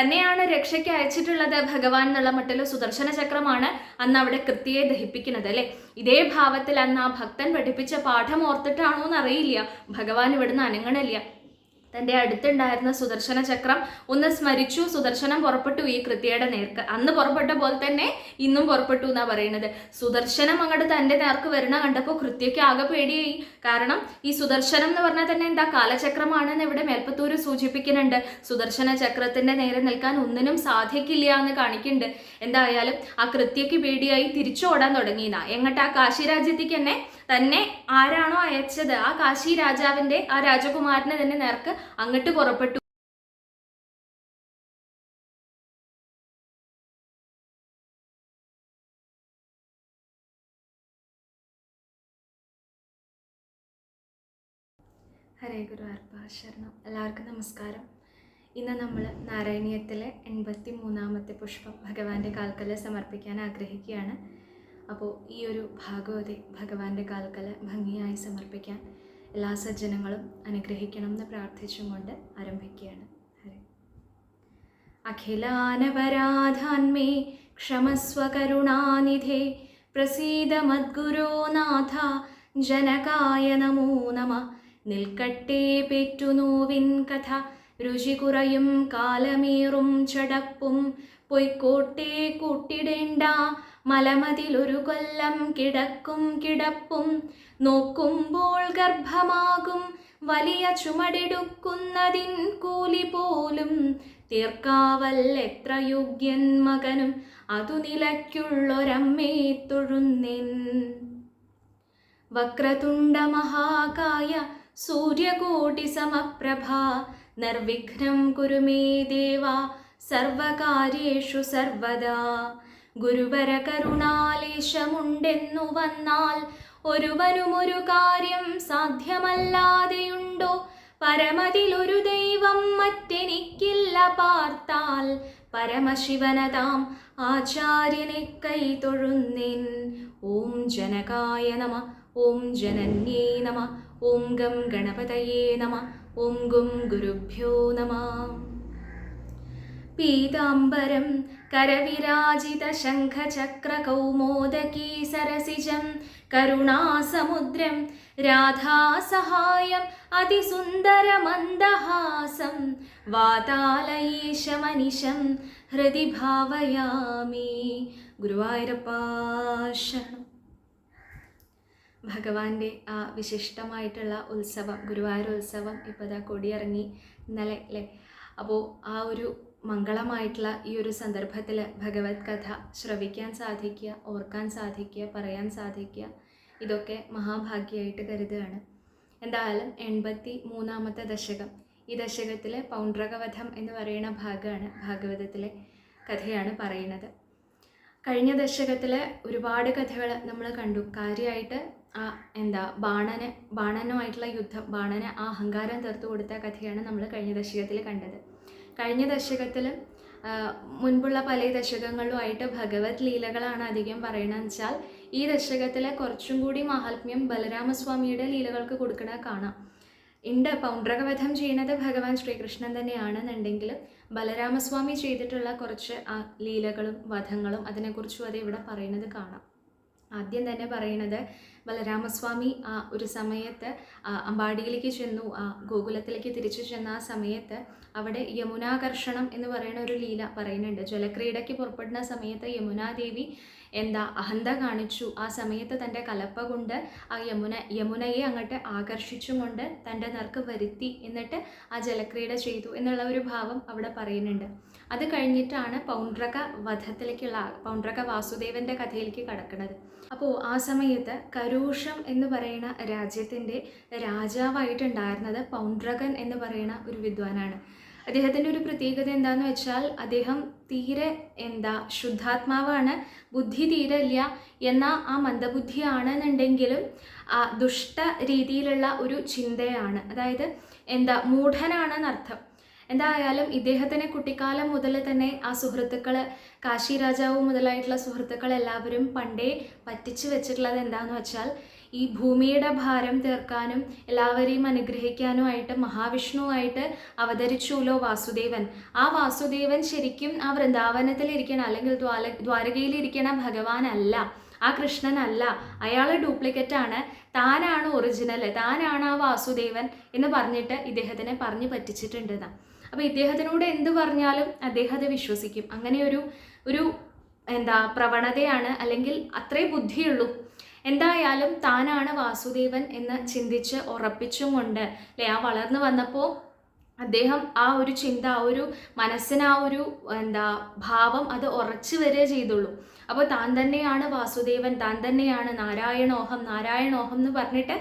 തന്നെയാണ് രക്ഷയ്ക്ക് അയച്ചിട്ടുള്ളത് ഭഗവാൻ എന്നുള്ള മട്ടിൽ സുദർശന ചക്രമാണ് അന്ന് അവിടെ കൃത്യയെ ദഹിപ്പിക്കുന്നത് അല്ലെ? ഇതേ ഭാവത്തിൽ അന്ന് ആ ഭക്തൻ പഠിപ്പിച്ച പാഠം ഓർത്തിട്ടാണോ എന്നറിയില്ല ഭഗവാൻ ഇവിടുന്ന് അനങ്ങണില്ല. തന്റെ അടുത്തുണ്ടായിരുന്ന സുദർശന ചക്രം ഒന്ന് സ്മരിച്ചു സുദർശനം പുറപ്പെട്ടു ഈ കൃത്യയുടെ നേർക്ക്. അന്ന് പുറപ്പെട്ട പോലെ തന്നെ ഇന്നും പുറപ്പെട്ടു എന്നാ പറയുന്നത്. സുദർശനം അങ്ങോട്ട് തന്റെ നേർക്ക് വരണ കണ്ടപ്പോൾ കൃത്യയ്ക്ക് ആകെ പേടിയായി. കാരണം ഈ സുദർശനം എന്ന് പറഞ്ഞാൽ തന്നെ എന്താ കാലചക്രമാണെന്ന് ഇവിടെ മേൽപ്പത്തൂര് സൂചിപ്പിക്കുന്നുണ്ട്. സുദർശന ചക്രത്തിന്റെ നേരെ നിൽക്കാൻ ഒന്നിനും സാധിക്കില്ല എന്ന് കാണിക്കുന്നുണ്ട്. എന്തായാലും ആ കൃത്യയ്ക്ക് പേടിയായി തിരിച്ചോടാൻ തുടങ്ങിയെന്നാ. എങ്ങോട്ട് ആ കാശി രാജ്യത്തേക്ക് തന്നെ തന്നെ ആരാണോ അയച്ചത്? ആ കാശി രാജാവിന്റെ ആ രാജകുമാരനെ തന്നെ നേർക്ക് അങ്ങോട്ട് പുറപ്പെട്ടു. ഹരേ ഗുരു ശരണം എല്ലാവർക്കും നമസ്കാരം. ഇന്ന് നമ്മൾ നാരായണീയത്തിലെ എൺപത്തി മൂന്നാമത്തെ പുഷ്പം ഭഗവാന്റെ കാൽക്കൽ സമർപ്പിക്കാൻ ആഗ്രഹിക്കുകയാണ്. അപ്പോൾ ഈ ഒരു ഭാഗവതി ഭഗവാന്റെ കാൽക്കല ഭംഗിയായി സമർപ്പിക്കാൻ എല്ലാ സജ്ജനങ്ങളും അനുഗ്രഹിക്കണം എന്ന് പ്രാർത്ഥിച്ചും കൊണ്ട് ആരംഭിക്കുകയാണ്. ഹരേ. അഖിലാനപരാധാന്മേ ക്ഷമസ്വ കരുണാനിധേ പ്രസീദ മദ്ഗുരോ നാഥ ജനകായ നമോ നമ. നിൽക്കട്ടെ പെറ്റുനോവിൻ കഥ. രുചി കുറയും കാലമേറും ചടപ്പും പൊയ്ക്കോട്ടെ കൂട്ടിടേണ്ട. മലമതിലൊരു കൊല്ലം കിടക്കും കിടപ്പും. നോക്കുമ്പോൾ ഗർഭമാകും വലിയ ചുമടെടുക്കുന്നതിൻ കൂലി പോലും. തീർക്കാവൽ എത്ര യോഗ്യൻ മകനും അതു നിലയ്ക്കുള്ളൊരമ്മേ തൊഴുന്നിൻ. വക്രതുണ്ട മഹാകായ സൂര്യകോടി സമപ്രഭ നിർവിഘ്നം കുരു മേ ദേവ സർവകാര്യേഷു സർവദാ. ഗുരുവര കരുണാലേശമുണ്ടെന്നു വന്നാൽ ഒരുവനും ഒരു കാര്യം സാധ്യമല്ലാതെയുണ്ടോ? പരമതിലൊരു ദൈവം മറ്റെനിക്കില്ല പാർത്താൽ പരമശിവനതാം ആചാര്യനെ കൈ തൊഴുന്നിൻ. ഓം ജനകായ നമ ഓം ജനന്യേ നമ ഓം ഗം ഗണപതയേ നമ. ഓം ഗും ഗുരുഭ്യോ നമ. പീതാംബരം കരവിരാജിത ശംഖചക്രകൗമോദകീ സരസിജം കരുണാസമുദ്രം രാധാസഹായം അതിസുന്ദരമന്ദഹാസം വാതാലയേശമനിശം ഹൃദി ഭാവയാമി ഗുരുവായൂരപ്പാശരണം ഭഗവാന്റെ ആ വിശിഷ്ടമായിട്ടുള്ള ഉത്സവം ഗുരുവായൂർ ഉത്സവം ഇപ്പോൾ ഇതാ കൊടിയിറങ്ങി ഇന്നലെ അല്ലേ? അപ്പോൾ ആ ഒരു മംഗളമായിട്ടുള്ള ഈ ഒരു സന്ദർഭത്തിൽ ഭഗവത് കഥ ശ്രവിക്കാൻ സാധിക്കുക ഓർക്കാൻ സാധിക്കുക പറയാൻ സാധിക്കുക ഇതൊക്കെ മഹാഭാഗ്യമായിട്ട് കരുതുകയാണ്. എന്തായാലും എൺപത്തി മൂന്നാമത്തെ ദശകം ഈ ദശകത്തിലെ പൗണ്ഡ്രകവധം എന്ന് പറയുന്ന ഭാഗമാണ് ഭാഗവതത്തിലെ കഥയാണ് പറയുന്നത്. കഴിഞ്ഞ ദശകത്തിലെ ഒരുപാട് കഥകൾ നമ്മൾ കണ്ടു. കാര്യമായിട്ട് ആ എന്താ ബാണന് ബാണനുമായിട്ടുള്ള യുദ്ധം ബാണന് ആ അഹങ്കാരം തീർത്തു കൊടുത്ത കഥയാണ് നമ്മൾ കഴിഞ്ഞ ദശകത്തിൽ കണ്ടത്. കഴിഞ്ഞ ദശകത്തിൽ മുൻപുള്ള പല ദശകങ്ങളുമായിട്ട് ഭഗവത് ലീലകളാണ് അധികം പറയണമെന്ന് വെച്ചാൽ ഈ ദശകത്തിലെ കുറച്ചും കൂടി മാഹാത്മ്യം ബലരാമസ്വാമിയുടെ ലീലകൾക്ക് കൊടുക്കണ കാണാം. ഉണ്ട് പൗണ്ഡ്രകവധം ചെയ്യുന്നത് ഭഗവാൻ ശ്രീകൃഷ്ണൻ തന്നെയാണെന്നുണ്ടെങ്കിലും ബലരാമസ്വാമി ചെയ്തിട്ടുള്ള കുറച്ച് ലീലകളും വധങ്ങളും അതിനെക്കുറിച്ചും അത് ഇവിടെ പറയുന്നത് കാണാം. ആദ്യം തന്നെ പറയണത് ബലരാമസ്വാമി ആ ഒരു സമയത്ത് അമ്പാടിയിലേക്ക് ചെന്നു ആ ഗോകുലത്തിലേക്ക് തിരിച്ചു ചെന്ന ആ സമയത്ത് അവിടെ യമുനാകർഷണം എന്ന് പറയുന്ന ഒരു ലീല പറയുന്നുണ്ട്. ജലക്രീഡയ്ക്ക് പുറപ്പെടുന്ന സമയത്ത് യമുനാദേവി എന്താ അഹന്ത കാണിച്ചു. ആ സമയത്ത് തന്റെ കലപ്പ കൊണ്ട് ആ യമുന യമുനയെ അങ്ങോട്ട് ആകർഷിച്ചുകൊണ്ട് തന്റെ നർക്ക് വരുത്തി എന്നിട്ട് ആ ജലക്രീഡ ചെയ്തു എന്നുള്ള ഒരു ഭാവം അവിടെ പറയുന്നുണ്ട്. അത് കഴിഞ്ഞിട്ടാണ് പൗണ്ട്രക വധത്തിലേക്കുള്ള പൗണ്ട്രക വാസുദേവന്റെ കഥയിലേക്ക് കടക്കുന്നത് അപ്പോൾ ആ സമയത്ത് കരൂഷം എന്ന് പറയുന്ന രാജ്യത്തിന്റെ രാജാവായിട്ടുണ്ടായിരുന്നത് പൗണ്ട്രകൻ എന്ന് പറയുന്ന ഒരു വിദ്വാനാണ്. അദ്ദേഹത്തിന്റെ ഒരു പ്രത്യേകത എന്താണെന്ന് വെച്ചാൽ അദ്ദേഹം തീരെ എന്താ ശുദ്ധാത്മാവാണ് ബുദ്ധി തീരെ ഇല്ല എന്നാൽ ആ മന്ദബുദ്ധിയാണെന്നുണ്ടെങ്കിലും ആ ദുഷ്ട രീതിയിലുള്ള ഒരു ചിന്തയാണ്. അതായത് എന്താ മൂഢനാണെന്നർത്ഥം. എന്തായാലും ഇദ്ദേഹത്തിനെ കുട്ടിക്കാലം മുതൽ തന്നെ ആ സുഹൃത്തുക്കൾ കാശി രാജാവ് മുതലായിട്ടുള്ള സുഹൃത്തുക്കൾ എല്ലാവരും പണ്ടേ പറ്റിച്ചു വെച്ചിട്ടുള്ളത് എന്താണെന്ന് വെച്ചാൽ ഈ ഭൂമിയുടെ ഭാരം തീർക്കാനും എല്ലാവരെയും അനുഗ്രഹിക്കാനുമായിട്ട് മഹാവിഷ്ണുവായിട്ട് അവതരിച്ചുല്ലോ വാസുദേവൻ. ആ വാസുദേവൻ ശരിക്കും ആ വൃന്ദാവനത്തിൽ ഇരിക്കണം അല്ലെങ്കിൽ ദ്വാല ദ്വാരകയിലിരിക്കണ ഭഗവാനല്ല ആ കൃഷ്ണനല്ല. അയാൾ ഡ്യൂപ്ലിക്കറ്റ് ആണ് താനാണ് ഒറിജിനൽ താനാണ് ആ വാസുദേവൻ എന്ന് പറഞ്ഞിട്ട് ഇദ്ദേഹത്തിനെ പറഞ്ഞു പറ്റിച്ചിട്ടുണ്ട് അപ്പോൾ ഇദ്ദേഹത്തിനോട് എന്ത് പറഞ്ഞാലും അദ്ദേഹം അത് വിശ്വസിക്കും. അങ്ങനെ ഒരു ഒരു എന്താ പ്രവണതയാണ് അല്ലെങ്കിൽ അത്രേ ബുദ്ധിയുള്ളൂ. എന്തായാലും താനാണ് വാസുദേവൻ എന്ന് ചിന്തിച്ച് ഉറപ്പിച്ചും കൊണ്ട് അല്ലെ ആ വളർന്നു വന്നപ്പോൾ അദ്ദേഹം ആ ഒരു ചിന്ത ആ ഒരു മനസ്സിന് ആ ഒരു എന്താ ഭാവം അത് ഉറച്ചു വരിക ചെയ്തുള്ളൂ. അപ്പോൾ താൻ തന്നെയാണ് വാസുദേവൻ താൻ തന്നെയാണ് നാരായണോഹം നാരായണോഹം എന്ന് പറഞ്ഞിട്ട്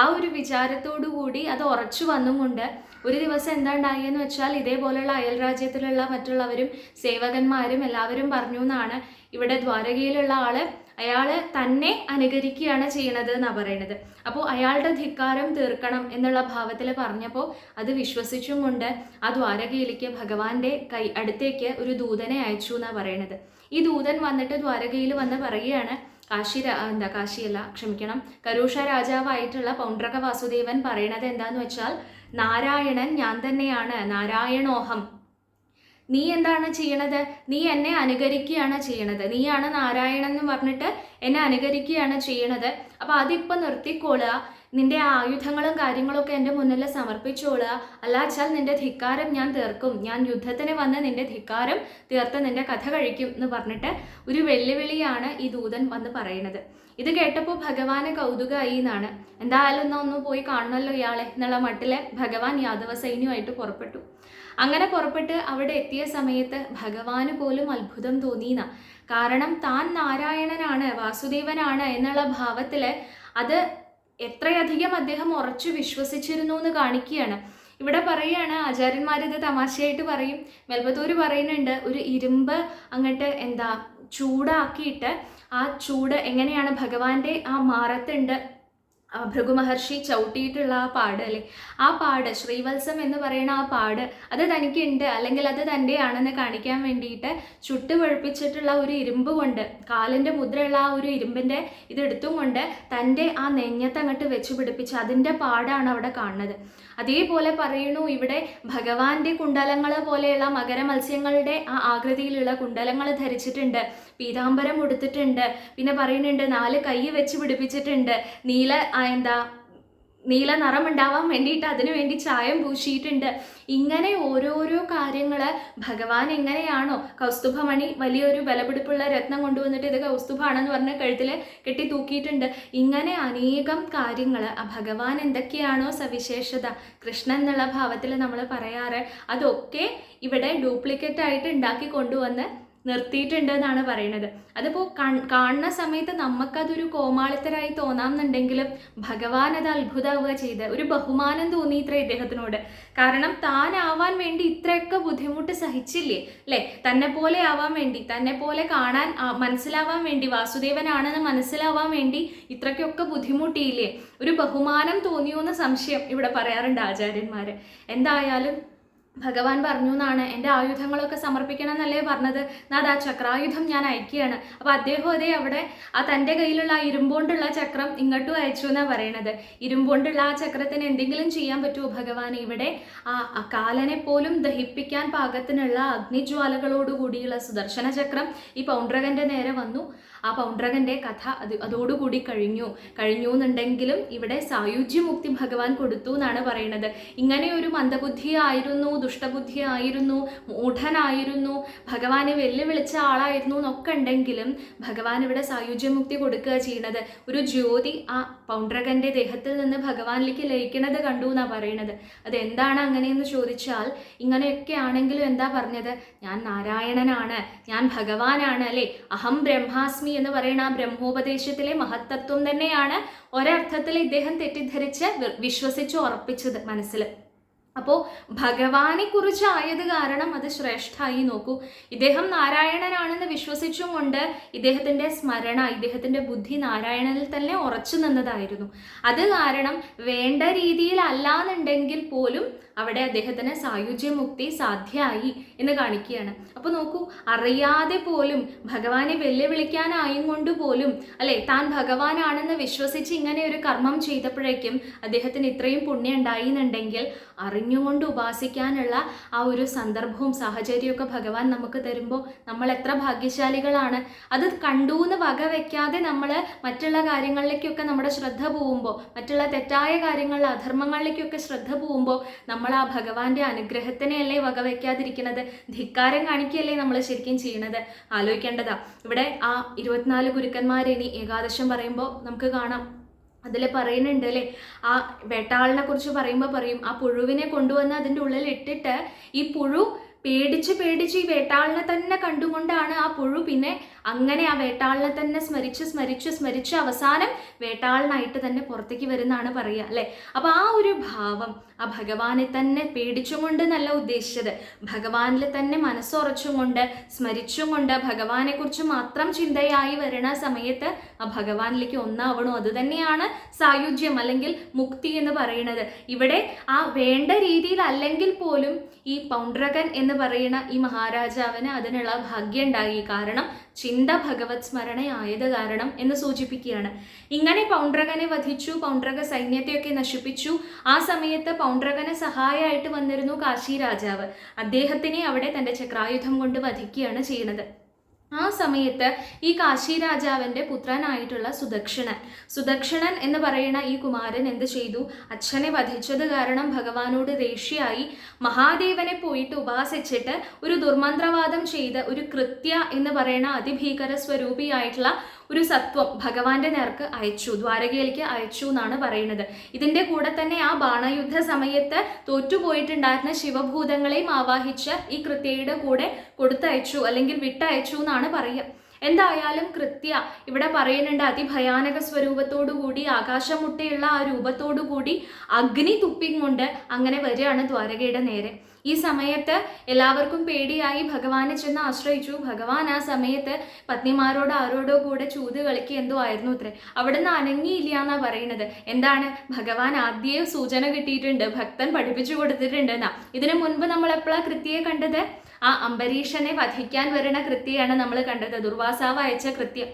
ആ ഒരു വിചാരത്തോടു കൂടി അത് ഉറച്ചു വന്നുകൊണ്ട് ഒരു ദിവസം എന്താണ്ടായെന്ന് വെച്ചാൽ ഇതേപോലെയുള്ള അയൽ രാജ്യത്തിലുള്ള മറ്റുള്ളവരും സേവകന്മാരും എല്ലാവരും പറഞ്ഞു എന്നാണ് ഇവിടെ ദ്വാരകയിലുള്ള ആൾ. അയാൾ തന്നെ അനുകരിക്കുകയാണ് ചെയ്യണത് എന്നാണ് പറയണത്. അപ്പോൾ അയാളുടെ ധിക്കാരം തീർക്കണം എന്നുള്ള ഭാവത്തിൽ പറഞ്ഞപ്പോൾ അത് വിശ്വസിച്ചും കൊണ്ട് ആ ദ്വാരകയിലേക്ക് ഭഗവാന്റെ കൈ അടുത്തേക്ക് ഒരു ദൂതനെ അയച്ചു എന്നാണ് പറയണത്. ഈ ദൂതൻ വന്നിട്ട് ദ്വാരകയിൽ വന്ന് പറയുകയാണ് കാശി എന്താ കാശിയല്ല ക്ഷമിക്കണം. കരൂഷ രാജാവായിട്ടുള്ള പൗണ്ഡ്രക വാസുദേവൻ പറയണത് എന്താന്ന് വെച്ചാൽ നാരായണൻ ഞാൻ തന്നെയാണ് നാരായണോഹം. നീ എന്താണ് ചെയ്യണത്? നീ എന്നെ അനുകരിക്കുകയാണ് ചെയ്യണത്. നീയാണ് നാരായണൻ എന്ന് പറഞ്ഞിട്ട് എന്നെ അനുകരിക്കുകയാണ് ചെയ്യണത്. അപ്പോൾ അതിപ്പോൾ നിർത്തിക്കോളുക. നിന്റെ ആയുധങ്ങളും കാര്യങ്ങളൊക്കെ എന്റെ മുന്നിൽ സമർപ്പിച്ചോളുക. അല്ലാച്ചാൽ നിന്റെ ധിക്കാരം ഞാൻ തീർക്കും. ഞാൻ യുദ്ധത്തിന് വന്ന് നിന്റെ ധിക്കാരം തീർത്ത് നിന്റെ കഥ കഴിക്കും എന്ന് പറഞ്ഞിട്ട് ഒരു വെല്ലുവിളിയാണ് ഈ ദൂതൻ വന്ന് പറയുന്നത്. ഇത് കേട്ടപ്പോൾ ഭഗവാന് കൗതുകമായി എന്നാണ്. എന്തായാലും എന്നാ ഒന്ന് പോയി കാണണമല്ലോ ഇയാളെ എന്നുള്ള മട്ടിലെ ഭഗവാൻ യാദവ സൈന്യമായിട്ട് പുറപ്പെട്ടു. അങ്ങനെ പുറപ്പെട്ട് അവിടെ എത്തിയ സമയത്ത് ഭഗവാന് പോലും അത്ഭുതം തോന്നിയെന്ന. കാരണം താൻ നാരായണനാണ് വാസുദേവനാണ് എന്നുള്ള ഭാവത്തിൽ അത് എത്രയധികം അദ്ദേഹം ഉറച്ചു വിശ്വസിച്ചിരുന്നു എന്ന് കാണിക്കുകയാണ്. ഇവിടെ പറയുകയാണ് ആചാര്യന്മാർ ഇത് തമാശയായിട്ട് പറയും. മെൽബത്തൂര് പറയുന്നുണ്ട് ഒരു ഇരുമ്പ് അങ്ങോട്ട് എന്താ ചൂടാക്കിയിട്ട് ആ ചൂട് എങ്ങനെയാണ് ഭഗവാന്റെ ആ മാറത്തുണ്ട് ആ ഭൃഗു മഹർഷി ചവിട്ടിയിട്ടുള്ള ആ പാട് അല്ലെ? ആ പാട് ശ്രീവത്സം എന്ന് പറയുന്ന ആ പാട് അത് തനിക്കുണ്ട്. അല്ലെങ്കിൽ അത് തന്റെയാണെന്ന് കാണിക്കാൻ വേണ്ടിയിട്ട് ചുട്ട് പഴുപ്പിച്ചിട്ടുള്ള ഒരു ഇരുമ്പ് കൊണ്ട് കാലിന്റെ മുദ്രയുള്ള ആ ഒരു ഇരുമ്പിന്റെ ഇതെടുത്തും കൊണ്ട് തന്റെ ആ നെഞ്ഞത്ത് അങ്ങോട്ട് വെച്ച് പിടിപ്പിച്ച് അതിന്റെ പാടാണ് അവിടെ കാണുന്നത്. അതേപോലെ പറയുന്നു ഇവിടെ ഭഗവാന്റെ കുണ്ടലങ്ങൾ പോലെയുള്ള മകര മത്സ്യങ്ങളുടെ ആ ആകൃതിയിലുള്ള കുണ്ടലങ്ങൾ ധരിച്ചിട്ടുണ്ട്. പീതാംബരം ഉടുത്തിട്ടുണ്ട്. പിന്നെ പറയുന്നുണ്ട് നാല് കൈ വെച്ച് പിടിപ്പിച്ചിട്ടുണ്ട്. നീല എന്താ നീല നിറം ഉണ്ടാവാൻ വേണ്ടിയിട്ട് അതിനു വേണ്ടി ചായം പൂശിയിട്ടുണ്ട്. ഇങ്ങനെ ഓരോരോ കാര്യങ്ങൾ ഭഗവാൻ എങ്ങനെയാണോ കൗസ്തുഭമണി വലിയൊരു ബലപിടിപ്പുള്ള രത്നം കൊണ്ടുവന്നിട്ട് ഇത് കൗസ്തുഭാണെന്ന് പറഞ്ഞ് കഴുത്തിൽ കെട്ടി തൂക്കിയിട്ടുണ്ട്. ഇങ്ങനെ അനേകം കാര്യങ്ങൾ ആ ഭഗവാൻ എന്തൊക്കെയാണോ സവിശേഷത? കൃഷ്ണൻ എന്നുള്ള ഭാവത്തിൽ നമ്മൾ പറയാറ്. അതൊക്കെ ഇവിടെ ഡ്യൂപ്ലിക്കേറ്റ് ആയിട്ട് ഉണ്ടാക്കി കൊണ്ടുവന്ന് നിർത്തിയിട്ടുണ്ട് എന്നാണ് പറയുന്നത് അതിപ്പോൾ കാണുന്ന സമയത്ത് നമുക്കതൊരു കോമാളിത്തരായി തോന്നാമെന്നുണ്ടെങ്കിലും ഭഗവാൻ അത് അത്ഭുതമാവുക ചെയ്ത് ഒരു ബഹുമാനം തോന്നി ഇത്ര ഇദ്ദേഹത്തിനോട്. കാരണം താനാവാൻ വേണ്ടി ഇത്രയൊക്കെ ബുദ്ധിമുട്ട് സഹിച്ചില്ലേ? അല്ലേ തന്നെ പോലെ ആവാൻ വേണ്ടി തന്നെ പോലെ കാണാൻ മനസ്സിലാവാൻ വേണ്ടി വാസുദേവനാണെന്ന് മനസ്സിലാവാൻ വേണ്ടി ഇത്രയ്ക്കൊക്കെ ബുദ്ധിമുട്ടിയില്ലേ? ഒരു ബഹുമാനം തോന്നിയോ എന്ന സംശയം ഇവിടെ പറയാറുണ്ട് ആചാര്യന്മാർ എന്തായാലും ഭഗവാൻ പറഞ്ഞു എന്നാണ് എന്റെ ആയുധങ്ങളൊക്കെ സമർപ്പിക്കണം എന്നല്ലേ പറഞ്ഞത് നാദാ ചക്രായുധം ഞാൻ അയക്കുകയാണ്. അപ്പോൾ അദ്ദേഹം അതേ അവിടെ ആ തന്റെ കയ്യിലുള്ള ആ ഇരുമ്പോണ്ടുള്ള ചക്രം ഇങ്ങോട്ടും അയച്ചു എന്നാണ് പറയണത്. ഇരുമ്പോണ്ടുള്ള ആ ചക്രത്തിന് എന്തെങ്കിലും ചെയ്യാൻ പറ്റുമോ ഭഗവാൻ ഇവിടെ ആ കാലനെ പോലും ദഹിപ്പിക്കാൻ പാകത്തിനുള്ള അഗ്നിജ്വാലകളോടുകൂടിയുള്ള സുദർശന ചക്രം ഈ പൗണ്ട്രകന്റെ നേരെ വന്നു. ആ പൗണ്ട്രകന്റെ കഥ അത് അതോടുകൂടി കഴിഞ്ഞു. കഴിഞ്ഞു എന്നുണ്ടെങ്കിലും ഇവിടെ സായുജ്യമുക്തി ഭഗവാൻ കൊടുത്തു എന്നാണ് പറയുന്നത്. ഇങ്ങനെ ഒരു മന്ദബുദ്ധിയായിരുന്നു ദുഷ്ടബുദ്ധിയായിരുന്നു മൂഢനായിരുന്നു ഭഗവാനെ വെല്ലുവിളിച്ച ആളായിരുന്നു എന്നൊക്കെ ഉണ്ടെങ്കിലും ഭഗവാൻ ഇവിടെ സായുജ്യമുക്തി കൊടുക്കുക ചെയ്യുന്നത് ഒരു ജ്യോതി ആ പൗണ്ട്രകന്റെ ദേഹത്തിൽ നിന്ന് ഭഗവാനിലേക്ക് ലയിക്കുന്നത് കണ്ടു എന്നാണ് പറയുന്നത്. അത് എന്താണ് അങ്ങനെയെന്ന് ചോദിച്ചാൽ ഇങ്ങനെയൊക്കെ ആണെങ്കിലും എന്താ പറഞ്ഞത്? ഞാൻ നാരായണനാണ് ഞാൻ ഭഗവാനാണ് അല്ലേ? അഹം ബ്രഹ്മാസ്മി എന്ന് പറയുന്ന ആ ബ്രഹ്മോപദേശത്തിലെ മഹത്തത്വം തന്നെയാണ് ഒരർത്ഥത്തിൽ ഇദ്ദേഹം തെറ്റിദ്ധരിച്ച് വിശ്വസിച്ചു ഉറപ്പിച്ചത് മനസ്സിൽ അപ്പോൾ ഭഗവാനെ കുറിച്ചായത് കാരണം അത് ശ്രേഷ്ഠമായി നോക്കൂ. ഇദ്ദേഹം നാരായണനാണെന്ന് വിശ്വസിച്ചും കൊണ്ട് ഇദ്ദേഹത്തിന്റെ സ്മരണ ഇദ്ദേഹത്തിന്റെ ബുദ്ധി നാരായണനിൽ തന്നെ ഉറച്ചു നിന്നതായിരുന്നു. അത് കാരണം വേണ്ട രീതിയിൽ അല്ലാന്നുണ്ടെങ്കിൽ പോലും അവിടെ അദ്ദേഹത്തിന് സായുജ്യമുക്തി സാധ്യമായി എന്ന് കാണിക്കുകയാണ്. അപ്പോൾ നോക്കൂ അറിയാതെ പോലും ഭഗവാനെ വെല്ലുവിളിക്കാനായും കൊണ്ട് പോലും അല്ലെ താൻ ഭഗവാനാണെന്ന് വിശ്വസിച്ച് ഇങ്ങനെ ഒരു കർമ്മം ചെയ്തപ്പോഴേക്കും അദ്ദേഹത്തിന് ഇത്രയും പുണ്യം ഉണ്ടായി എന്നുണ്ടെങ്കിൽ അറിഞ്ഞുകൊണ്ട് ഉപാസിക്കാനുള്ള ആ ഒരു സന്ദർഭവും സാഹചര്യമൊക്കെ ഭഗവാൻ നമുക്ക് തരുമ്പോൾ നമ്മൾ എത്ര ഭാഗ്യശാലികളാണ്. അത് കണ്ടു എന്ന് വക നമ്മൾ മറ്റുള്ള കാര്യങ്ങളിലേക്കൊക്കെ നമ്മുടെ ശ്രദ്ധ പോകുമ്പോൾ മറ്റുള്ള തെറ്റായ കാര്യങ്ങളിൽ അധർമ്മങ്ങളിലേക്കൊക്കെ ശ്രദ്ധ പോകുമ്പോൾ നമ്മൾ ആ ഭഗവാന്റെ അനുഗ്രഹത്തിനെയല്ലേ വക വെക്കാതിരിക്കുന്നത്? ധിക്കാരം കാണിക്കുകയല്ലേ നമ്മൾ ശരിക്കും ചെയ്യണത്? ആലോചിക്കേണ്ടതാ. ഇവിടെ ആ ഇരുപത്തിനാല് ഗുരുക്കന്മാരെ ഇനി ഏകാദശം പറയുമ്പോൾ നമുക്ക് കാണാം. അതിൽ പറയുന്നുണ്ട് അല്ലേ? ആ വേട്ടാളിനെ കുറിച്ച് പറയുമ്പോൾ പറയും ആ പുഴുവിനെ കൊണ്ടുവന്ന് അതിന്റെ ഉള്ളിൽ ഇട്ടിട്ട് ഈ പുഴു പേടിച്ച് പേടിച്ച് ഈ വേട്ടാളിനെ തന്നെ കണ്ടുകൊണ്ടാണ് ആ പുഴു പിന്നെ അങ്ങനെ ആ വേട്ടാളിനെ തന്നെ സ്മരിച്ച് സ്മരിച്ച് സ്മരിച്ച് അവസാനം വേട്ടാളിനായിട്ട് തന്നെ പുറത്തേക്ക് വരുന്നതാണ് പറയുക അല്ലേ? അപ്പോൾ ആ ഒരു ഭാവം ആ ഭഗവാനെ തന്നെ പേടിച്ചുകൊണ്ട് നല്ല ഉദ്ദേശിച്ചത്. ഭഗവാനിൽ തന്നെ മനസ്സുറച്ചും കൊണ്ട് സ്മരിച്ചും കൊണ്ട് ഭഗവാനെക്കുറിച്ച് മാത്രം ചിന്തയായി വരണ സമയത്ത് ആ ഭഗവാനിലേക്ക് ഒന്നാവണോ? അത് തന്നെയാണ് സായുജ്യം അല്ലെങ്കിൽ മുക്തി എന്ന് പറയുന്നത്. ഇവിടെ ആ വേണ്ട രീതിയിൽ അല്ലെങ്കിൽ പോലും ഈ പൗണ്ട്രകൻ എന്ന് പറയുന്ന ഈ മഹാരാജാവിന് അതിനുള്ള ഭാഗ്യം ഉണ്ടായി. കാരണം ചിന്ത ഭഗവത് സ്മരണയായത് കാരണം എന്ന് സൂചിപ്പിക്കുകയാണ്. ഇങ്ങനെ പൗണ്ട്രകനെ വധിച്ചു പൗണ്ട്രക സൈന്യത്തെയൊക്കെ നശിപ്പിച്ചു. ആ സമയത്ത് പൗണ്ട്രകന് സഹായമായിട്ട് വന്നിരുന്നു കാശി രാജാവ്. അദ്ദേഹത്തിനെ അവിടെ തന്റെ ചക്രായുധം കൊണ്ട് വധിക്കുകയാണ് ചെയ്യുന്നത്. ആ സമയത്ത് ഈ കാശി രാജാവിന്റെ പുത്രനായിട്ടുള്ള സുദക്ഷിണൻ. സുദക്ഷിണൻ എന്ന് പറയുന്ന ഈ കുമാരൻ എന്ത് ചെയ്തു? അച്ഛനെ വധിച്ചത് കാരണം ഭഗവാനോട് രേഷ്യായി മഹാദേവനെ പോയിട്ട് ഉപാസിച്ചിട്ട് ഒരു ദുർമന്ത്രവാദം ചെയ്ത് ഒരു കൃത്യ എന്ന് പറയുന്ന അതിഭീകര സ്വരൂപിയായിട്ടുള്ള ഒരു സത്വം ഭഗവാന്റെ നേർക്ക് അയച്ചു ദ്വാരകയിലേക്ക് അയച്ചു എന്നാണ് പറയുന്നത്. ഇതിന്റെ കൂടെ തന്നെ ആ ബാണയുദ്ധ സമയത്ത് തോറ്റുപോയിട്ടുണ്ടായിരുന്ന ശിവഭൂതങ്ങളെയും ആവാഹിച്ച് ഈ കൃത്യയുടെ കൂടെ കൊടുത്തയച്ചു അല്ലെങ്കിൽ വിട്ടയച്ചു എന്നാണ് പറയുക. എന്തായാലും കൃത്യ ഇവിടെ പറയുന്നുണ്ട് അതിഭയാനക സ്വരൂപത്തോടു കൂടി ആകാശമുട്ടയുള്ള ആ രൂപത്തോടു കൂടി അഗ്നി തുപ്പിക്കൊണ്ട് അങ്ങനെ വരികയാണ് ദ്വാരകയുടെ നേരെ. ഈ സമയത്ത് എല്ലാവർക്കും പേടിയായി ഭഗവാനെ ചെന്ന് ആശ്രയിച്ചു. ഭഗവാൻ ആ സമയത്ത് പത്നിമാരോട് ആരോടോ കൂടെ ചൂത് കളിക്കുക എന്തോ ആയിരുന്നു അത്രേ. അവിടുന്ന് അനങ്ങിയില്ല എന്നാ പറയുന്നത്. എന്താണ്? ഭഗവാൻ ആദ്യേ സൂചന കിട്ടിയിട്ടുണ്ട്. ഭക്തൻ പഠിപ്പിച്ചു കൊടുത്തിട്ടുണ്ട് എന്നാ. ഇതിനു മുൻപ് നമ്മൾ എപ്പോഴാണ് കൃത്യയെ കണ്ടത്? ആ അംബരീഷനെ വധിക്കാൻ വരുന്ന കൃത്യയാണ് നമ്മൾ കണ്ടത്. ദുർവാസാവ് അയച്ച കൃത്യം.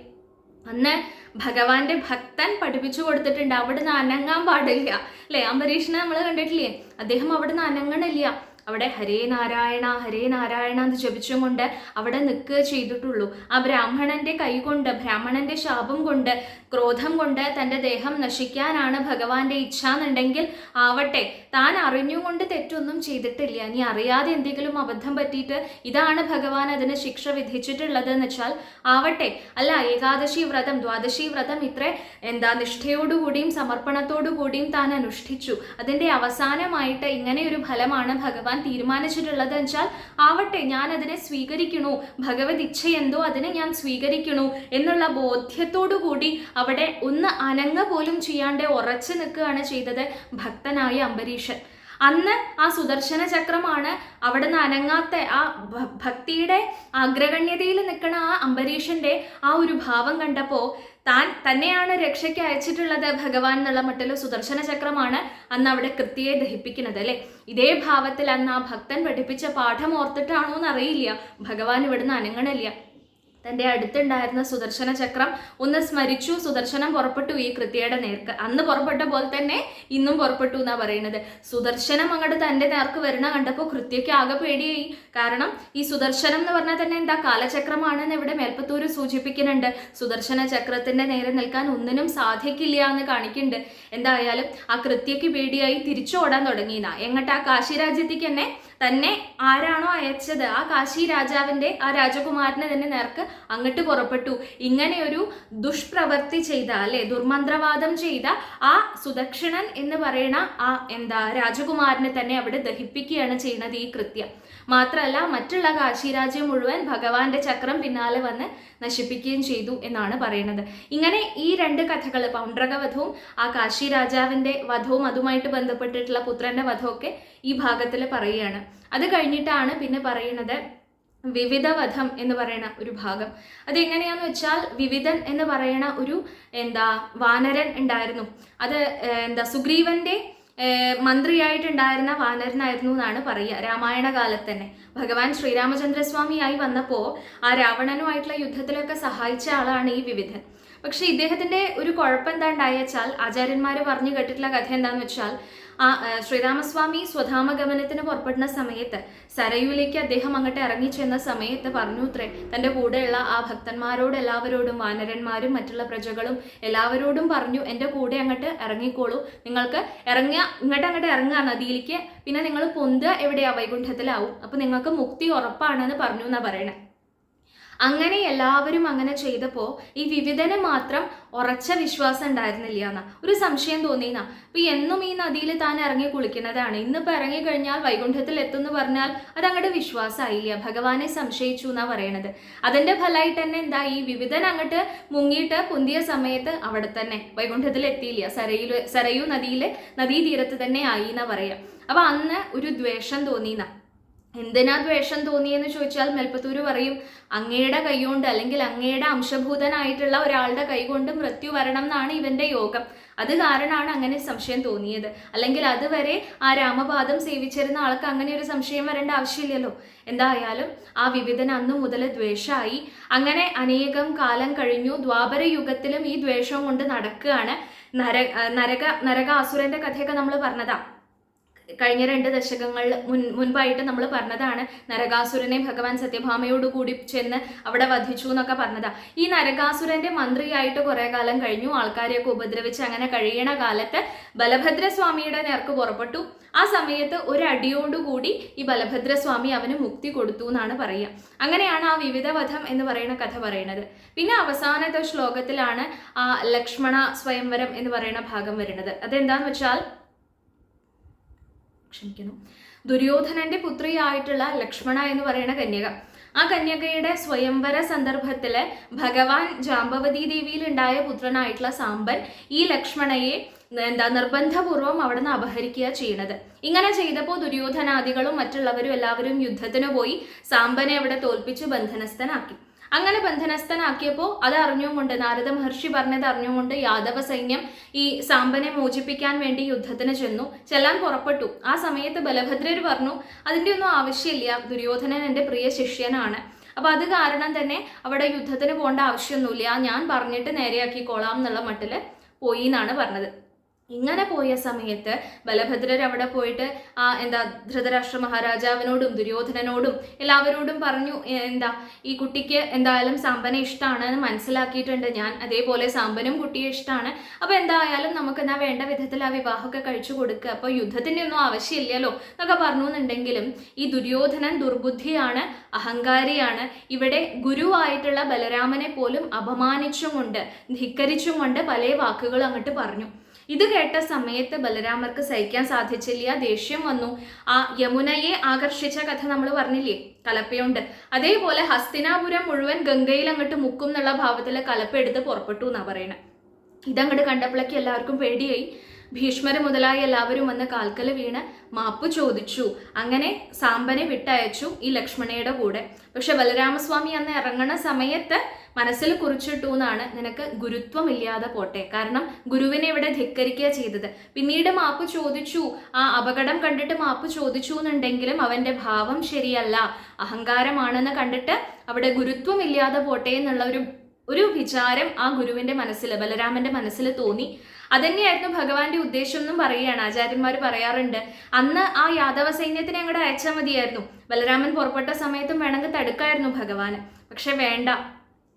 അന്ന് ഭഗവാന്റെ ഭക്തൻ പഠിപ്പിച്ചു കൊടുത്തിട്ടുണ്ട്. അവിടുന്ന് അനങ്ങാൻ പാടില്ല. അല്ലേ? അംബരീഷനെ നമ്മൾ കണ്ടിട്ടില്ലേ? അദ്ദേഹം അവിടുന്ന് അനങ്ങണില്ല. അവിടെ ഹരേ നാരായണ ഹരേ നാരായണ എന്ന് ജപിച്ചുകൊണ്ട് അവിടെ നിൽക്കുക ചെയ്തിട്ടുള്ളൂ. ആ ബ്രാഹ്മണന്റെ കൈകൊണ്ട് ബ്രാഹ്മണന്റെ ശാപം കൊണ്ട് ക്രോധം കൊണ്ട് തന്റെ ദേഹം നശിക്കാനാണ് ഭഗവാന്റെ ഇച്ഛ എന്നുണ്ടെങ്കിൽ ആവട്ടെ. താൻ അറിഞ്ഞുകൊണ്ട് തെറ്റൊന്നും ചെയ്തിട്ടില്ല. നീ അറിയാതെ എന്തെങ്കിലും അബദ്ധം പറ്റിയിട്ട് ഇതാണ് ഭഗവാൻ അതിന് ശിക്ഷ വിധിച്ചിട്ടുള്ളത് എന്ന് വെച്ചാൽ ആവട്ടെ. അല്ല ഏകാദശി വ്രതം ദ്വാദശി വ്രതം ഇത്ര എന്താ നിഷ്ഠയോടുകൂടിയും സമർപ്പണത്തോടു കൂടിയും താൻ അനുഷ്ഠിച്ചു. അതിന്റെ അവസാനമായിട്ട് ഇങ്ങനെ ഒരു ഫലമാണ് ഭഗവാൻ തീരുമാനിച്ചിട്ടുള്ളത് വെച്ചാൽ ആവട്ടെ ഞാൻ അതിനെ സ്വീകരിക്കണു. ഭഗവത് ഇച്ഛ എന്തോ അതിനെ ഞാൻ സ്വീകരിക്കണു എന്നുള്ള ബോധ്യത്തോടു കൂടി അവിടെ ഒന്ന് അനങ്ങ പോലും ചെയ്യാണ്ട് ഉറച്ചു നിൽക്കുകയാണ് ചെയ്തത് ഭക്തനായ അംബരീഷൻ അന്ന് ആ സുദർശന ചക്രമാണ് അവിടെ നിന്ന് അനങ്ങാത്ത ആ ഭക്തിയുടെ അഗ്രഗണ്യതയിൽ നിൽക്കുന്ന ആ അംബരീഷന്റെ ആ ഒരു ഭാവം കണ്ടപ്പോൾ താൻ തന്നെയാണ് രക്ഷയ്ക്ക് അയച്ചിട്ടുള്ളത് ഭഗവാൻ എന്നുള്ള മട്ടിൽ സുദർശന ചക്രമാണ് അന്ന് അവിടെ കൃത്യയെ ദഹിപ്പിക്കുന്നത് അല്ലെ? ഇതേ ഭാവത്തിൽ അന്ന് ആ ഭക്തൻ പഠിപ്പിച്ച പാഠം ഓർത്തിട്ടാണോ എന്നറിയില്ല ഭഗവാൻ ഇവിടുന്ന് അനങ്ങണില്ല. തന്റെ അടുത്തുണ്ടായിരുന്ന സുദർശന ചക്രം ഒന്ന് സ്മരിച്ചു സുദർശനം പുറപ്പെട്ടു ഈ കൃത്യയുടെ നേർക്ക്. അന്ന് പുറപ്പെട്ട പോലെ തന്നെ ഇന്നും പുറപ്പെട്ടു എന്നാ പറയുന്നത്. സുദർശനം അങ്ങോട്ട് തന്റെ നേർക്ക് വരണ കണ്ടപ്പോൾ കൃത്യയ്ക്ക് ആകെ പേടിയായി. കാരണം ഈ സുദർശനം എന്ന് പറഞ്ഞാൽ തന്നെ എന്താ കാലചക്രമാണെന്ന് ഇവിടെ മേൽപ്പത്തൂര് സൂചിപ്പിക്കുന്നുണ്ട്. സുദർശന ചക്രത്തിന്റെ നേരെ നിൽക്കാൻ ഒന്നിനും സാധിക്കില്ല എന്ന് കാണിക്കുന്നുണ്ട്. എന്തായാലും ആ കൃത്യയ്ക്ക് പേടിയായി തിരിച്ചോടാൻ തുടങ്ങിയെന്നാ. എങ്ങോട്ട് ആ കാശി രാജ്യത്തേക്ക് തന്നെ തന്നെ ആരാണോ അയച്ചത്? ആ കാശി രാജാവിന്റെ ആ രാജകുമാരനെ തന്നെ നേർക്ക് അങ്ങോട്ട് പുറപ്പെട്ടു. ഇങ്ങനെ ഒരു ദുഷ്പ്രവൃത്തി ചെയ്ത അല്ലെ ദുർമന്ത്രവാദം ചെയ്ത ആ സുദക്ഷിണൻ എന്ന് പറയുന്ന ആ എന്താ രാജകുമാരനെ തന്നെ അവിടെ ദഹിപ്പിക്കുകയാണ് ചെയ്യുന്നത് ഈ കൃത്യം. മാത്രമല്ല മറ്റുള്ള കാശിരാജ്യം മുഴുവൻ ഭഗവാന്റെ ചക്രം പിന്നാലെ വന്ന് നശിപ്പിക്കുകയും ചെയ്തു എന്നാണ് പറയുന്നത്. ഇങ്ങനെ ഈ രണ്ട് കഥകൾ പൗണ്ഡ്രക വധവും ആ കാശി രാജാവിന്റെ വധവും അതുമായിട്ട് ബന്ധപ്പെട്ടിട്ടുള്ള പുത്രന്റെ വധമൊക്കെ ഈ ഭാഗത്തിൽ പറയുകയാണ്. അത് കഴിഞ്ഞിട്ടാണ് പിന്നെ പറയുന്നത് വിവിധ വധം എന്ന് പറയുന്ന ഒരു ഭാഗം. അതെങ്ങനെയാന്ന് വെച്ചാൽ വിവിധൻ എന്ന് പറയുന്ന ഒരു എന്താ വാനരൻ ഉണ്ടായിരുന്നു. അത് എന്താ സുഗ്രീവന്റെ മന്ത്രിയായിട്ടുണ്ടായിരുന്ന വാനരനായിരുന്നു എന്നാണ് പറയുക. രാമായണ കാലത്ത് തന്നെ. ഭഗവാൻ ശ്രീരാമചന്ദ്രസ്വാമിയായി വന്നപ്പോൾ ആ രാവണനുമായിട്ടുള്ള യുദ്ധത്തിലൊക്കെ സഹായിച്ച ആളാണ് ഈ വിവിധൻ. പക്ഷേ ഇദ്ദേഹത്തിന്റെ ഒരു കുഴപ്പം എന്താ ഉണ്ടായെച്ചാൽ ആചാര്യന്മാർ പറഞ്ഞു കേട്ടിട്ടുള്ള കഥ എന്താണെന്ന് വെച്ചാൽ ആ ശ്രീരാമസ്വാമി സ്വധാമഗമനത്തിന് പുറപ്പെടുന്ന സമയത്ത് സരയുവിലേക്ക് അദ്ദേഹം അങ്ങോട്ട് ഇറങ്ങിച്ചെന്ന സമയത്ത് പറഞ്ഞു തന്റെ കൂടെയുള്ള ആ ഭക്തന്മാരോട് എല്ലാവരോടും വാനരന്മാരും മറ്റുള്ള പ്രജകളും എല്ലാവരോടും പറഞ്ഞു എന്റെ കൂടെ അങ്ങോട്ട് ഇറങ്ങിക്കോളൂ. നിങ്ങൾക്ക് ഇറങ്ങുക ഇങ്ങോട്ട് അങ്ങോട്ട് ഇറങ്ങുക നദിയിലേക്ക്. പിന്നെ നിങ്ങൾ പൊന്തുക എവിടെയാ? വൈകുണ്ഠത്തിലാവും. അപ്പം നിങ്ങൾക്ക് മുക്തി ഉറപ്പാണെന്ന് പറഞ്ഞു എന്നാണ് പറയണേ. അങ്ങനെ എല്ലാവരും അങ്ങനെ ചെയ്തപ്പോൾ ഈ വിവിധന് മാത്രം ഉറച്ച വിശ്വാസം ഉണ്ടായിരുന്നില്ല എന്നാ ഒരു സംശയം തോന്നിയെന്നാ. അപ്പം എന്നും ഈ നദിയിൽ താൻ ഇറങ്ങി കുളിക്കുന്നതാണ്. ഇന്നിപ്പോൾ ഇറങ്ങി കഴിഞ്ഞാൽ വൈകുണ്ഠത്തിൽ എത്തുമെന്ന് പറഞ്ഞാൽ അത് അങ്ങോട്ട് വിശ്വാസമായില്ല? ഭഗവാനെ സംശയിച്ചു എന്നാ പറയണത്. അതിന്റെ ഫലമായിട്ട് തന്നെ എന്താ ഈ വിവിധൻ അങ്ങോട്ട് മുങ്ങിയിട്ട് പൊന്തിയ സമയത്ത് അവിടെ തന്നെ വൈകുണ്ഠത്തിൽ എത്തിയില്ല? സരയിൽ സരയു നദിയിലെ നദീതീരത്ത് തന്നെ ആയി എന്നാ പറയാം. അപ്പൊ അന്ന് ഒരു ദ്വേഷം തോന്നിയെന്നാ. എന്തിനാ ദ്വേഷം തോന്നിയെന്ന് ചോദിച്ചാൽ മെൽപ്പത്തൂര് പറയും അങ്ങയുടെ കൈകൊണ്ട് അല്ലെങ്കിൽ അങ്ങയുടെ അംശഭൂതനായിട്ടുള്ള ഒരാളുടെ കൈകൊണ്ട് മൃത്യു വരണം എന്നാണ് ഇവന്റെ യോഗം. അത് കാരണമാണ് അങ്ങനെ സംശയം തോന്നിയത്. അല്ലെങ്കിൽ അതുവരെ ആ രാമപാദം സേവിച്ചിരുന്ന ആൾക്ക് അങ്ങനെ ഒരു സംശയം വരേണ്ട ആവശ്യമില്ലല്ലോ. എന്തായാലും ആ വിവിധൻ അന്നു മുതൽ ദ്വേഷമായി അങ്ങനെ അനേകം കാലം കഴിഞ്ഞു. ദ്വാപര യുഗത്തിലും ഈ ദ്വേഷം കൊണ്ട് നടക്കുകയാണ്. നര നരക നരകാസുരന്റെ കഥയൊക്കെ നമ്മൾ പറഞ്ഞതാ. കഴിഞ്ഞ രണ്ട് ദശകങ്ങളിൽ മുൻ മുൻപായിട്ട് നമ്മൾ പറഞ്ഞതാണ് നരകാസുരനെ ഭഗവാൻ സത്യഭാമയോട് കൂടി ചെന്ന് അവിടെ വധിച്ചു എന്നൊക്കെ പറഞ്ഞതാ. ഈ നരകാസുരന്റെ മന്ത്രിയായിട്ട് കുറെ കാലം കഴിഞ്ഞു. ആൾക്കാരെയൊക്കെ ഉപദ്രവിച്ച് അങ്ങനെ കഴിയണ കാലത്ത് ബലഭദ്രസ്വാമിയുടെ നേർക്ക് പുറപ്പെട്ടു. ആ സമയത്ത് ഒരു ഈ ബലഭദ്രസ്വാമി അവന് മുക്തി കൊടുത്തു എന്നാണ് പറയുക. അങ്ങനെയാണ് ആ വിവിധ വധം എന്ന് പറയുന്ന കഥ പറയുന്നത്. പിന്നെ അവസാനത്തെ ശ്ലോകത്തിലാണ് ആ ലക്ഷ്മണ സ്വയംവരം എന്ന് പറയുന്ന ഭാഗം വരുന്നത്. അതെന്താന്ന് വെച്ചാൽ ക്ഷമിക്കണം ദുര്യോധനന്റെ പുത്രിയായിട്ടുള്ള ലക്ഷ്മണ എന്ന് പറയുന്ന കന്യക. ആ കന്യകയുടെ സ്വയംവര സന്ദർഭത്തിൽ ഭഗവാൻ ജാമ്പവതി ദേവിയിൽ ഉണ്ടായ പുത്രനായിട്ടുള്ള സാമ്പൻ ഈ ലക്ഷ്മണയെ എന്താ നിർബന്ധപൂർവം നിന്ന് അപഹരിക്കുക ചെയ്യണത്. ഇങ്ങനെ ചെയ്തപ്പോൾ ദുര്യോധനാദികളും മറ്റുള്ളവരും എല്ലാവരും യുദ്ധത്തിന് പോയി സാമ്പനെ അവിടെ തോൽപ്പിച്ച് ബന്ധനസ്ഥനാക്കി. അങ്ങനെ ബന്ധനസ്ഥനാക്കിയപ്പോൾ അത് അറിഞ്ഞുകൊണ്ട് നാരദ മഹർഷി പറഞ്ഞത് അറിഞ്ഞുകൊണ്ട് യാദവ സൈന്യം ഈ സാമ്പനെ മോചിപ്പിക്കാൻ വേണ്ടി യുദ്ധത്തിന് ചെന്നു. ചെല്ലാൻ പുറപ്പെട്ടു. ആ സമയത്ത് ബലഭദ്രർ പറഞ്ഞു അതിന്റെ ഒന്നും ആവശ്യമില്ല. ദുര്യോധനൻ എന്റെ പ്രിയ ശിഷ്യനാണ്. അപ്പൊ അത് കാരണം തന്നെ അവിടെ യുദ്ധത്തിന് പോകേണ്ട ആവശ്യമൊന്നുമില്ല. ഞാൻ പറഞ്ഞിട്ട് നേരെയാക്കിക്കോളാം എന്നുള്ള മട്ടിൽ പോയി എന്നാണ് പറഞ്ഞത്. ഇങ്ങനെ പോയ സമയത്ത് ബലഭദ്രർ അവിടെ പോയിട്ട് ആ എന്താ ധൃതരാഷ്ട്ര മഹാരാജാവിനോടും ദുര്യോധനനോടും എല്ലാവരോടും പറഞ്ഞു എന്താ ഈ കുട്ടിക്ക് എന്തായാലും സാമ്പനെ ഇഷ്ടമാണ് എന്ന് മനസ്സിലാക്കിയിട്ടുണ്ട്. ഞാൻ അതേപോലെ സാമ്പനും കുട്ടിയെ ഇഷ്ടമാണ് അപ്പൊ എന്തായാലും നമുക്ക് എന്നാ വേണ്ട വിധത്തിൽ ആ വിവാഹമൊക്കെ കഴിച്ചു കൊടുക്കുക. അപ്പൊ യുദ്ധത്തിന്റെ ഒന്നും ആവശ്യമില്ലല്ലോ എന്നൊക്കെ പറഞ്ഞു എന്നുണ്ടെങ്കിലും ഈ ദുര്യോധനൻ ദുർബുദ്ധിയാണ് അഹങ്കാരിയാണ്. ഇവിടെ ഗുരുവായിട്ടുള്ള ബലരാമനെ പോലും അപമാനിച്ചും കൊണ്ട് ധിക്കരിച്ചും കൊണ്ട് പല വാക്കുകൾ അങ്ങോട്ട് പറഞ്ഞു. ഇത് കേട്ട സമയത്ത് ബലരാമർക്ക് സഹിക്കാൻ സാധിച്ചില്ല. ദേഷ്യം വന്നു. ആ യമുനയെ ആകർഷിച്ച കഥ നമ്മൾ പറഞ്ഞില്ലേ? കലപ്പയുണ്ട്. അതേപോലെ ഹസ്തിനാപുരം മുഴുവൻ ഗംഗയിൽ അങ്ങോട്ട് മുക്കും എന്നുള്ള ഭാവത്തിൽ കലപ്പ എടുത്ത് പുറപ്പെട്ടു എന്നാണ് പറയുന്നത് ഇതങ്ങോട്ട് കണ്ടപ്പോഴേക്ക് എല്ലാവർക്കും പേടിയായി. ഭീഷ്മര് മുതലായി എല്ലാവരും വന്ന് കാൽക്കൽ വീണ് മാപ്പ് ചോദിച്ചു. അങ്ങനെ സാമ്പനെ വിട്ടയച്ചു ഈ ലക്ഷ്മണയുടെ കൂടെ. പക്ഷെ ബലരാമസ്വാമി അന്ന് ഇറങ്ങണ സമയത്ത് മനസ്സിൽ കുറിച്ചിട്ടു എന്നാണ് നിനക്ക് ഗുരുത്വം ഇല്ലാതെ പോട്ടെ. കാരണം ഗുരുവിനെ ഇവിടെ ധിക്കരിക്കുക ചെയ്തത്. പിന്നീട് മാപ്പ് ചോദിച്ചു. ആ അപകടം കണ്ടിട്ട് മാപ്പ് ചോദിച്ചു എന്നുണ്ടെങ്കിലും അവന്റെ ഭാവം ശരിയല്ല. അഹങ്കാരമാണെന്ന് കണ്ടിട്ട് അവിടെ ഗുരുത്വം ഇല്ലാതെ പോട്ടെ എന്നുള്ള ഒരു ഒരു വിചാരം ആ ഗുരുവിന്റെ മനസ്സിൽ ബലരാമന്റെ മനസ്സിൽ തോന്നി. അതന്നെയായിരുന്നു ഭഗവാന്റെ ഉദ്ദേശം എന്നും പറയുകയാണ്. ആചാര്യന്മാർ പറയാറുണ്ട് അന്ന് ആ യാദവ സൈന്യത്തിനെ അങ്ങോട്ട് അയച്ചാൽ മതിയായിരുന്നു. ബലരാമൻ പുറപ്പെട്ട സമയത്തും വേണമെങ്കിൽ തടുക്കായിരുന്നു ഭഗവാന്. പക്ഷെ വേണ്ട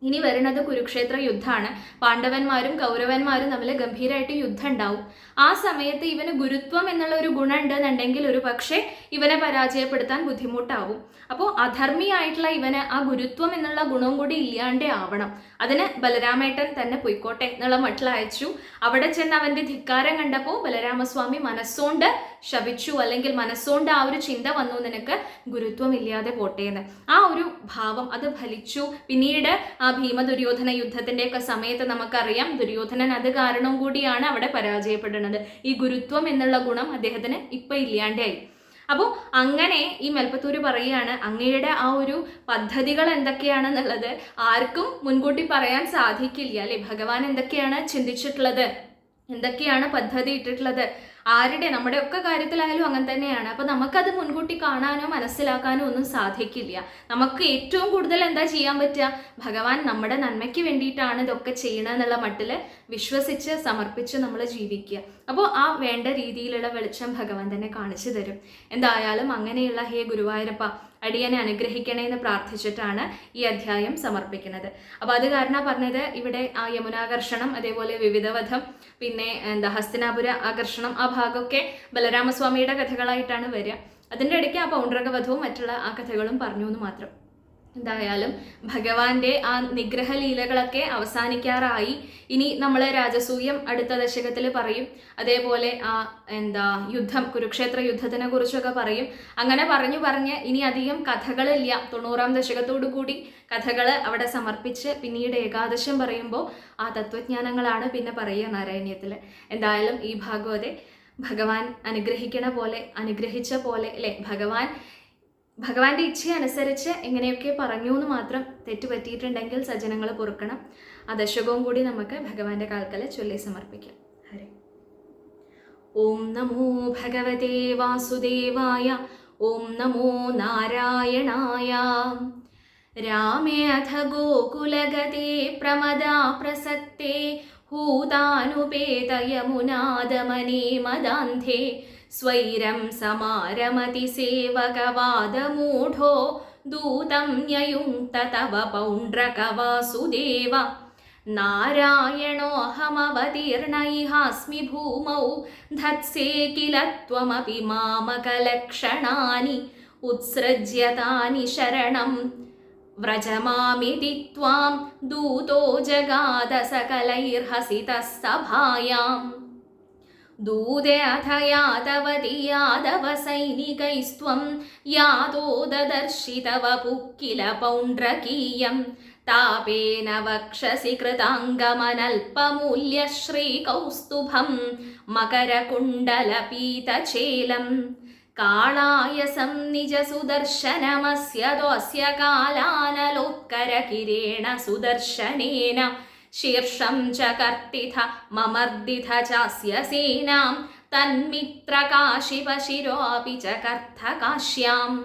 ഇനി വരുന്നത് കുരുക്ഷേത്ര യുദ്ധമാണ്. പാണ്ഡവന്മാരും കൗരവന്മാരും തമ്മിൽ ഗംഭീരമായിട്ട് യുദ്ധം ഉണ്ടാവും ആ സമയത്ത് ഇവന് ഗുരുത്വം എന്നുള്ള ഒരു ഗുണം ഉണ്ടെന്നുണ്ടെങ്കിൽ ഒരു പക്ഷേ ഇവനെ പരാജയപ്പെടുത്താൻ ബുദ്ധിമുട്ടാവും. അപ്പോൾ അധർമ്മിയായിട്ടുള്ള ഇവന് ആ ഗുരുത്വം എന്നുള്ള ഗുണവും കൂടി ഇല്ലാണ്ടേ ആവണം. അതിന് ബലരാമേട്ടൻ തന്നെ പൊയ്ക്കോട്ടെ എന്നുള്ള മട്ടിൽ അയച്ചു. അവിടെ ചെന്ന് അവന്റെ ധിക്കാരം കണ്ടപ്പോൾ ബലരാമസ്വാമി മനസ്സോണ്ട് ശപിച്ചു അല്ലെങ്കിൽ മനസ്സുകൊണ്ട് ആ ഒരു ചിന്ത വന്നു നിനക്ക് ഗുരുത്വം ഇല്ലാതെ പോട്ടെ എന്ന് ആ ഒരു ഭാവം അത് ഫലിച്ചു. പിന്നീട് ആ ഭീമ ദുര്യോധന യുദ്ധത്തിന്റെ ഒക്കെ സമയത്ത് നമുക്കറിയാം ദുര്യോധനൻ അത് കാരണവും കൂടിയാണ് അവിടെ പരാജയപ്പെടുന്നത്. ഈ ഗുരുത്വം എന്നുള്ള ഗുണം അദ്ദേഹത്തിന് ഇപ്പൊ ഇല്ലാണ്ടായി. അപ്പോൾ അങ്ങനെ ഈ മെൽപ്പത്തൂര് പറയുകയാണ് അങ്ങയുടെ ആ ഒരു പദ്ധതികൾ എന്തൊക്കെയാണെന്നുള്ളത് ആർക്കും മുൻകൂട്ടി പറയാൻ സാധിക്കില്ല അല്ലെ? ഭഗവാൻ എന്തൊക്കെയാണ് ചിന്തിച്ചിട്ടുള്ളത്? എന്തൊക്കെയാണ് പദ്ധതി ഇട്ടിട്ടുള്ളത്? ആരുടെ നമ്മുടെ ഒക്കെ കാര്യത്തിലായാലും അങ്ങനെ തന്നെയാണ്. അപ്പൊ നമുക്കത് മുൻകൂട്ടി കാണാനോ മനസ്സിലാക്കാനോ ഒന്നും സാധിക്കില്ല. നമുക്ക് ഏറ്റവും കൂടുതൽ എന്താ ചെയ്യാൻ പറ്റുക? ഭഗവാൻ നമ്മുടെ നന്മയ്ക്ക് വേണ്ടിയിട്ടാണ് ഇതൊക്കെ ചെയ്യണമെന്നുള്ള മട്ടിൽ വിശ്വസിച്ച് സമർപ്പിച്ച് നമ്മൾ ജീവിക്കുക. അപ്പോൾ ആ വേണ്ട രീതിയിലുള്ള വെളിച്ചം ഭഗവാൻ തന്നെ കാണിച്ചു തരും. എന്തായാലും അങ്ങനെയുള്ള ഹേ ഗുരുവായൂരപ്പ അടിയനെ അനുഗ്രഹിക്കണേ എന്ന് പ്രാർത്ഥിച്ചിട്ടാണ് ഈ അധ്യായം സമർപ്പിക്കുന്നത്. അപ്പോൾ അത് കാരണം പറഞ്ഞത് ഇവിടെ ആ യമുനാകർഷണം അതേപോലെ വിവിധവധം പിന്നെ എന്താ ഹസ്തിനാപുര ആകർഷണം ആ ഭാഗമൊക്കെ ബലരാമസ്വാമിയുടെ കഥകളായിട്ടാണ് വരിക. അതിന്റെ ഇടയ്ക്ക് ആ പൗണ്ഡ്രകവധവും മറ്റുള്ള ആ കഥകളും പറഞ്ഞു എന്ന് മാത്രം. എന്തായാലും ഭഗവാന്റെ ആ നിഗ്രഹ ലീലകളൊക്കെ അവസാനിക്കാറായി. ഇനി നമ്മൾ രാജസൂയം അടുത്ത ദശകത്തിൽ പറയും. അതേപോലെ ആ എന്താ യുദ്ധം കുരുക്ഷേത്ര യുദ്ധത്തിനെ കുറിച്ചൊക്കെ പറയും. അങ്ങനെ പറഞ്ഞു പറഞ്ഞ് ഇനി അധികം കഥകളില്ല. തൊണ്ണൂറാം ദശകത്തോടു കൂടി കഥകൾ അവിടെ സമർപ്പിച്ച് പിന്നീട് ഏകാദശം പറയുമ്പോൾ ആ തത്വജ്ഞാനങ്ങളാണ് പിന്നെ പറയുക നാരായണീയത്തിൽ എന്തായാലും ഈ ഭാഗവതെ ഭഗവാൻ അനുഗ്രഹിക്കണ പോലെ അനുഗ്രഹിച്ച പോലെ അല്ലെ? ഭഗവാൻ ഭഗവാന്റെ ഇച്ഛ അനുസരിച്ച് എങ്ങനെയൊക്കെ പറഞ്ഞു എന്ന് മാത്രം തെറ്റ് പറ്റിയിട്ടുണ്ടെങ്കിൽ സജ്ജനങ്ങൾ പൊറുക്കണം. ആ ദശകവും കൂടി നമുക്ക് ഭഗവാന്റെ കാൽക്കല ചൊല്ലി സമർപ്പിക്കാം. ഹരേ. ഓം നമോ ഭഗവതേ വാസുദേവായ ഓം നമോ നാരായണായ. രാമേ അഥ ഗോകുലഗതേ പ്രമദാ പ്രസക്തേ ഹൂതാനുപേതയമുനാദമനീ മദാന്ധേ स्वैरं समारमति सेवकवादमूढो दूतं न्ययुङ्क्त तव पौण्ड्रकवासुदेव नारायणोऽहमवतीर्णैहास्मि भूमौ धत्से किल त्वमपि मामकलक्षणानि उत्सृज्य तानि शरणं। व्रजमामिति त्वां दूतो जगाद सकलैर्हसितस्तभायाम् दूते अथ यादवति यादव सैनिकैस्त्वं यादो ददर्शि तव पुक्किल पौण्ड्रकीयं तापेन वक्षसि कृताङ्गमनल्पमूल्यश्रीकौस्तुभं मकरकुण्डलपीतचेलं कालायसं निजसुदर्शनमस्य दोऽस्य कालानलोत्करकिरेण सुदर्शनेन शीर्षं च कर्तिथ ममर्दिथ चास्य सेनां तन्मित्रकाशिपशिरोऽपि च कर्थकाश्याम्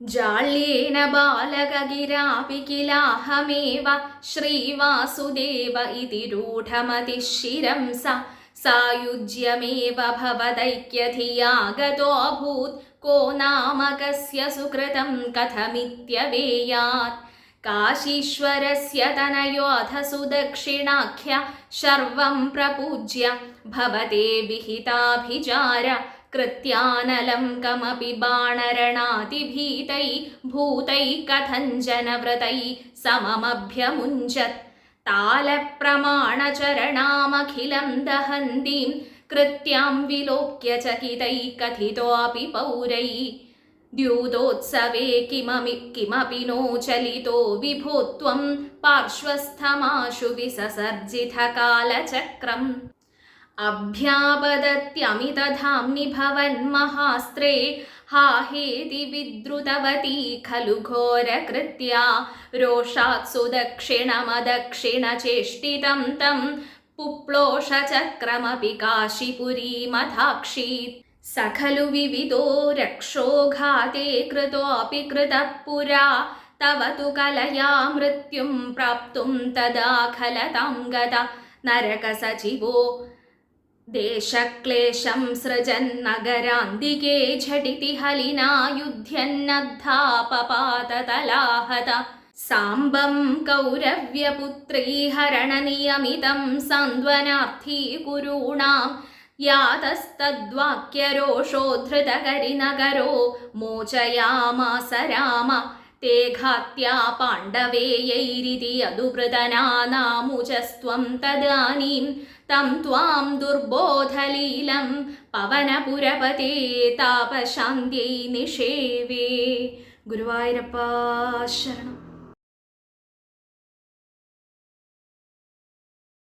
जाल्येन बालकगिरापि किलाहमेव श्रीवासुदेव इति रूढमतिः शिरं स सायुज्यमेव भवदैक्यधियागतोऽभूत् को नाम कस्य सुकृतं कथमित्यवेयात् काशीश्वरस्य तनयोऽथ सुदक्षिणाख्य शर्वं प्रपूज्य भवते विहिताभिचार कृत्यानलं कमपि बाणरणातिभीतै भूतैः कथञ्जनव्रतैः सममभ्यमुञ्चत् तालप्रमाणचरणामखिलं दहन्तीं कृत्यां विलोक्य चकितैः कथितोऽपि पौरैः द्यूतोत्सवे किममि किमपि नो चलितो विभो त्वं पार्श्वस्थमाशु विससर्जितकालचक्रम् अभ्यापदत्यमितधाम्नि भवन्महास्त्रे हा हेति विद्रुतवती खलु घोरकृत्या रोषात् सुदक्षिणमदक्षिणचेष्टितं तं पुप्लोषचक्रमपि काशीपुरीमथाक्षीत् സഖലു വിവിധോ രക്ഷോഘാതേ കൃതോപി കൃതഃ പുരാ തവ തു കലയാ മൃത്യും പ്രാപ്തും തദാ ഖലതം ഗത നരകസജീവോ ദേശക്ലേശം സൃജന്നഗരാന്തികേ ഝടിതി ഹലിനാ യുദ്ധ്യന്നദ്ധാപപാതതലാഹത സാംബം കൗരവ്യപുത്രീ ഹരണനിയമിതം സാന്ത്വനാർത്ഥീ കുരൂണാം യാതസ്തദ്വാക്യരോഷോധൃതകരിനഗരോ മോചയാമാസ രാമ തേ ഘാത്യാ പാണ്ഡവേയൈരിതി യദുഭൃതനാനാമുജസ്ത്വം തദാനീം തം ത്വാം ദുർബോധലീലം പവനപുരപതേ താപശാന്തിൈ നിഷേവേ ഗുരുവായൂരപ്പ ശരണം